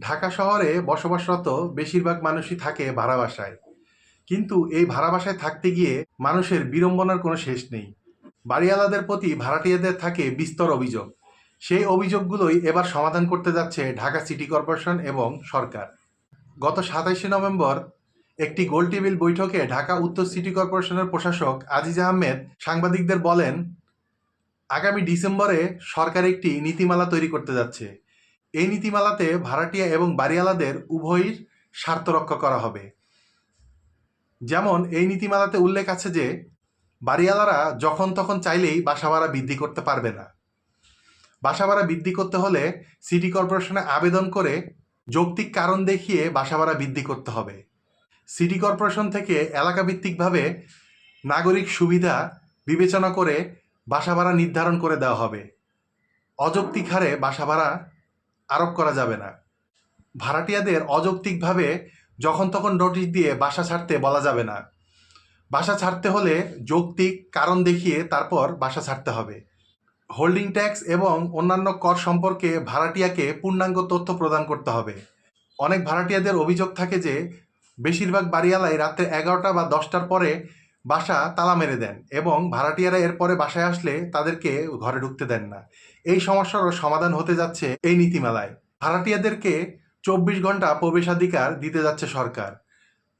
ঢাকা শহরে বসবাসরত বেশিরভাগ মানুষই থাকে ভাড়া বাসায়। কিন্তু এই ভাড়া বাসায় থাকতে গিয়ে মানুষের বিড়ম্বনার কোনো শেষ নেই। বাড়িওয়ালাদের প্রতি ভাড়াটিয়াদের থাকে বিস্তর অভিযোগ। সেই অভিযোগগুলোই এবার সমাধান করতে যাচ্ছে ঢাকা সিটি কর্পোরেশন এবং সরকার। গত সাতাইশে নভেম্বর একটি গোল টেবিল বৈঠকে ঢাকা উত্তর সিটি কর্পোরেশনের প্রশাসক আজিজ আহমেদ সাংবাদিকদের বলেন, আগামী ডিসেম্বরে সরকার একটি নীতিমালা তৈরি করতে যাচ্ছে। এই নীতিমালাতে ভাড়াটিয়া এবং বাড়িওয়ালাদের উভয়ের স্বার্থ রক্ষা করা হবে। যেমন এই নীতিমালাতে উল্লেখ আছে যে, বাড়িওয়ালারা যখন তখন চাইলেই বাসা ভাড়া বৃদ্ধি করতে পারবে না। বাসা ভাড়া বৃদ্ধি করতে হলে সিটি কর্পোরেশনে আবেদন করে যৌক্তিক কারণ দেখিয়ে বাসা ভাড়া বৃদ্ধি করতে হবে। সিটি কর্পোরেশন থেকে এলাকাভিত্তিকভাবে নাগরিক সুবিধা বিবেচনা করে বাসা ভাড়া নির্ধারণ করে দেওয়া হবে। অযৌক্তিক হারে বাসা ভাড়া আরোপ করা যাবে না। ভাড়াটিয়াদের অযৌক্তিকভাবে যখন তখন নোটিশ দিয়ে বাসা ছাড়তে বলা যাবে না। বাসা ছাড়তে হলে যৌক্তিক কারণ দেখিয়ে তারপর বাসা ছাড়তে হবে। হোল্ডিং ট্যাক্স এবং অন্যান্য কর সম্পর্কে ভাড়াটিয়াকে পূর্ণাঙ্গ তথ্য প্রদান করতে হবে। অনেক ভাড়াটিয়াদের অভিযোগ থাকে যে, বেশিরভাগ বাড়িওয়ালাই রাত্রে এগারোটা বা দশটার পরে বাসা তালা মেরে দেন এবং ভাড়াটিয়ারা এরপরে বাসায় আসলে তাদেরকে ঘরে ঢুকতে দেন না। এই সমস্যারও সমাধান হতে যাচ্ছে এই নীতিমালায়। ভাড়াটিয়াদেরকে চব্বিশ ঘণ্টা প্রবেশাধিকার দিতে যাচ্ছে সরকার।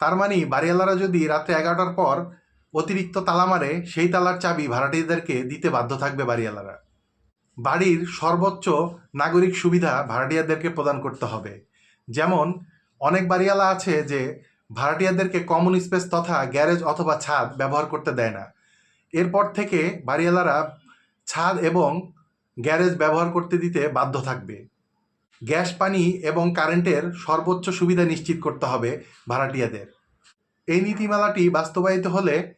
তার মানে বাড়িওয়ালারা যদি রাত্রে এগারোটার পর অতিরিক্ত তালা মারে, সেই তালার চাবি ভাড়াটিয়াদেরকে দিতে বাধ্য থাকবে বাড়িওয়ালারা। বাড়ির সর্বোচ্চ নাগরিক সুবিধা ভাড়াটিয়াদেরকে প্রদান করতে হবে। যেমন অনেক বাড়িওয়ালা আছে যে ভাড়াটিয়াদেরকে কমন স্পেস তথা গ্যারেজ অথবা ছাদ ব্যবহার করতে দেয় না। এরপর থেকে বাড়িওয়ালারা ছাদ এবং গ্যারেজ ব্যবহার করতে দিতে বাধ্য থাকবে। গ্যাস, পানি এবং কারেন্টের সর্বোচ্চ সুবিধা নিশ্চিত করতে হবে ভাড়াটিয়াদের। এই নীতিমালাটি বাস্তবায়িত হলে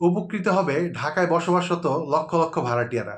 উপকৃত হবে ঢাকায় বসবাসরত লক্ষ লক্ষ ভাড়াটিয়ারা।